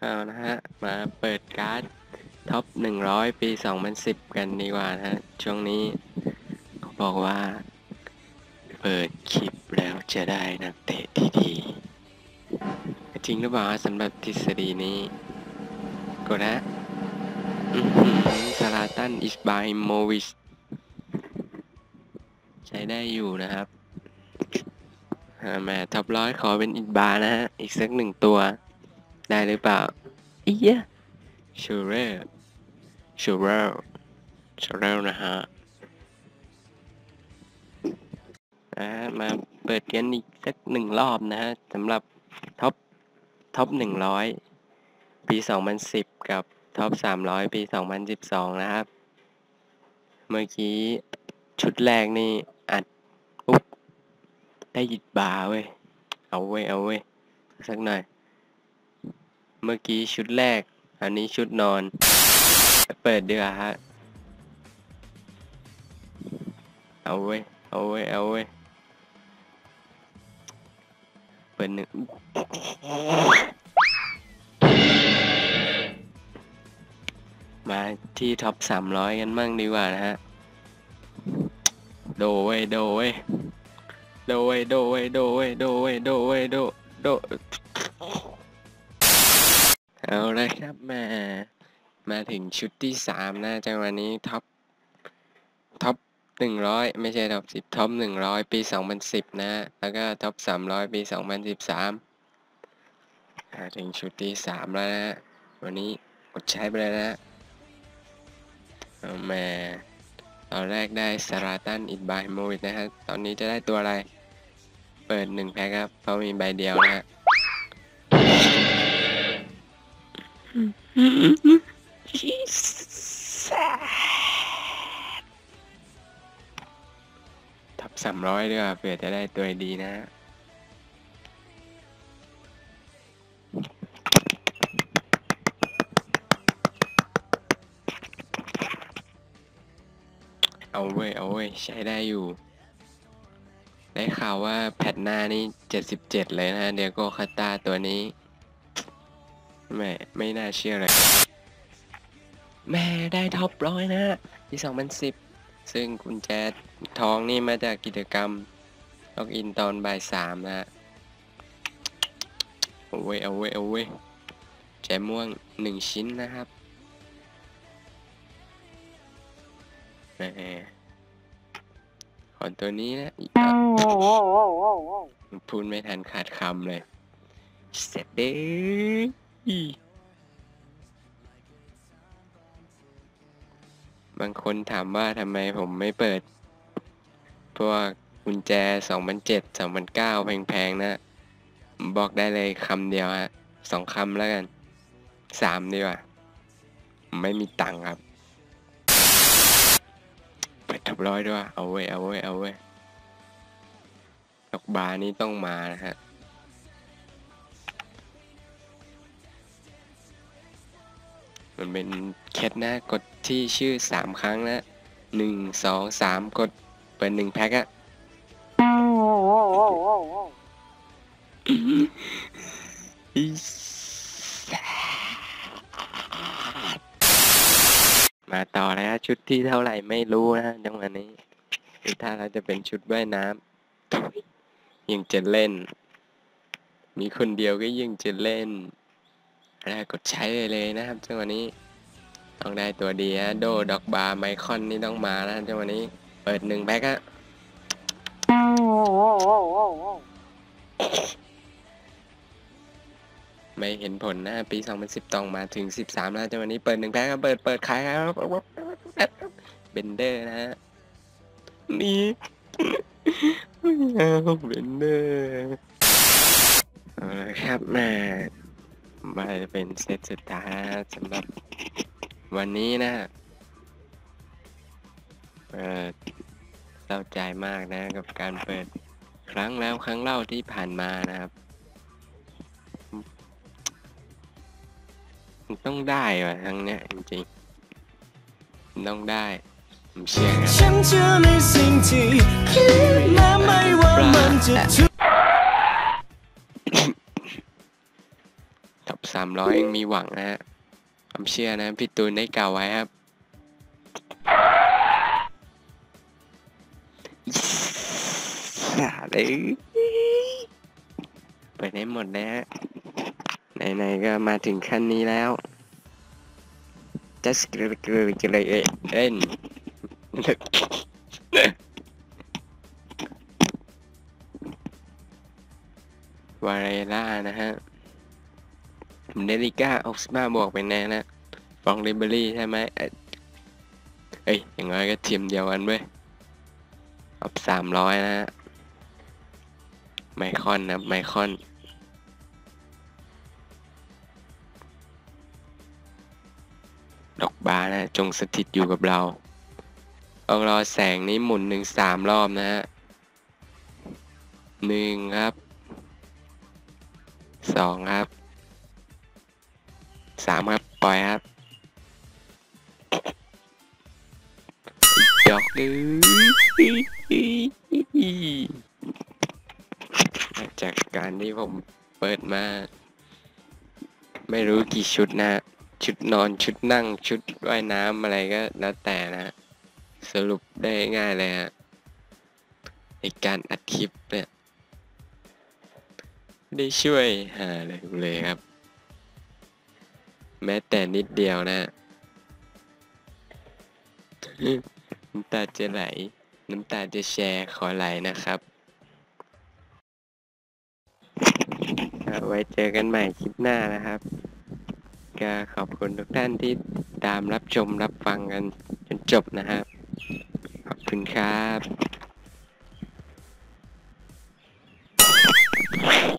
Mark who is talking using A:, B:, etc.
A: เอานะฮะ มาเปิดการ์ดท็อป 100 ปี 2010 กันดีกว่านะฮะ ช่วงนี้เขาบอกว่า เปิดคลิปแล้วจะได้นักเตะที่ดี จริงหรือเปล่าสำหรับทฤษฎีนี้กดนะซาลาตันอิสบายโมวิชใช้ได้อยู่นะครับอ่ามาท็อปร้อยขอเป็นอินบานะฮะ อีกสักหนึ่งตัว ได้หรือเปล่าอียะชูเรอร์ชูเรอร์ชูเรอร์นะฮะอ่ามาเปิดกันอีกสักหนึ่งรอบนะฮะสำหรับท็อปท็อปหนึ่งร้อยปี 2010 กับท็อป 300 ปี 2012 นะครับ เมื่อกี้ชุดแรกนี่ อัดปุ๊บได้หยิบบาร์เว้ย เอาเว้ย เอาเว้ย สักหน่อย เมื่อกี้ชุดแรก อันนี้ชุดนอน เปิดดีกว่าฮะ เอาเว้ย เอาเว้ย เอาเว้ย เปิดหนึ่งมาที่ท็อป300กันมั่งดีกว่านะฮะ โดเว้ย โดเว้ย โดเว้ย โดเว้ย โดเว้ย โดเว้ย โดเว้ย โดโด เอาละครับมามาถึงชุดที่สามนะจังหวะนี้ท็อปท็อปหนึ่งร้อยไม่ใช่ท็อปสิบท็อปหนึ่งร้อยปีสองพันสิบนะ แล้วก็ท็อปสามร้อยปีสองพันสิบสามมาถึงชุดที่สามแล้วนะ วันนี้กดใช้ไปเลยนะเอามาตอนแรกได้สราตันอิดบายมวิดนะฮะตอนนี้จะได้ตัวอะไร เปิดหนึ่งแพ็คครับ เพราะมีใบเดียวนะ ทับสามร้อยดีกว่าเผื่อจะได้ตัวดีนะ เอาเว้ย เอาเว้ย ใช้ได้อยู่ ได้ข่าวว่าแพทหน้านี่เจ็ดสิบเจ็ดเลยนะเดียโกคาตาตัวนี้ ไม่ไม่น่าเชื่อเลย แม่ได้ท็อปร้อยนะปีสองพันสิบซึ่งกุญแจทองนี่มาจากกิจกรรมล็อกอินตอนบ่ายสามนะเอาเว้ยเอาเว้ยเอาเว้ยแจม่วงหนึ่งชิ้นนะครับแหมขอตัวนี้นะอีกอะพูดไม่ทันขาดคำเลย เสร็จเด้ บางคนถามว่าทำไมผมไม่เปิด พวกกุญแจ 2007 2009 แพงๆ นะ บอกได้เลยคำเดียวฮะสองคำแล้วกันสามดีกว่า ไม่มีตังค์ครับ เปิดทับร้อยด้วย เอาเว้ย เอาเว้ย เอาเว้ยดอกบานี้ต้องมานะฮะ มันเป็นเคล็ดนะกดที่ชื่อสามครั้งนะหนึ่งสองสามกดเปิดหนึ่งแพ็คอะมาต่อแล้วชุดที่เท่าไหร่ไม่รู้นะจังหวะนี้ถ้าเราจะเป็นชุดว่ายน้ำยยังจะเล่น มีคนเดียวก็ยังจะเล่น อะไรกดใช้เลยเลยนะครับจังหวะนี้ต้องได้ตัวดีฮะโดดอกบาร์ไมคอนนี่ต้องมาแล้วจังหวะนี้เปิดหนึ่งแพ็คอะไม่เห็นผลนะปี 2010ต้องมาถึง 13 แล้วจังหวะนี้เปิดหนึ่งแพ็คครับเปิดเปิดขายครับเบนเดอร์นะฮะนี่เอาเบนเดอร์เอาละครับแม่ มาเป็นเซตสุดท้ายสำหรับวันนี้นะเออเศร้าใจมากนะกับการเปิดครั้งแล้วครั้งเล่าที่ผ่านมานะครับมันต้องได้ว่ะครั้งเนี้ยจริงๆ ต้องได้ ผมเชื่อครับา
B: ม
A: ร้อยังมีหวังนะฮะผมเชื่อนะพี่ตูนได้กล่าวไว้ครับอาเลยเปิดให้หมดนะฮะไหนๆก็มาถึงขั้นนี้แล้วจะสกิลเกลือกระเอ็นวาเรล่านะฮะ เนลิก้าออกซิมาบวกเป็นแน่นะฟองลิเบอรี่ใช่ไหมเอ้ย อย่างน้อยก็ทีมเดียวกันเว้ยอับสามร้อยนะฮะไมคอนนะไมคอนดอกบานะ จงสถิตอยู่กับเราต้องรอแสงนี้หมุนหนึ่งสามรอบนะฮะหนึ่งครับสองครับ สามครับ ปล่อยครับดอกดื้อจากการที่ผมเปิดมา ไม่รู้กี่ชุดนะฮะชุดนอนชุดนั่งชุดว่ายน้ำอะไรก็แล้วแต่นะ สรุปได้ง่ายเลยฮะในการอัดคลิปเนี่ย ได้ช่วยหาเลยเลยครับ แม้แต่นิดเดียวนะน้ำตาจะไหล น้ำตาจะแชร์ขอไหลนะครับ ไว้เจอกันใหม่คลิปหน้านะครับ ก็ขอบคุณทุกท่านที่ตามรับชมรับฟังกันจนจบนะครับ ขอบคุณครับ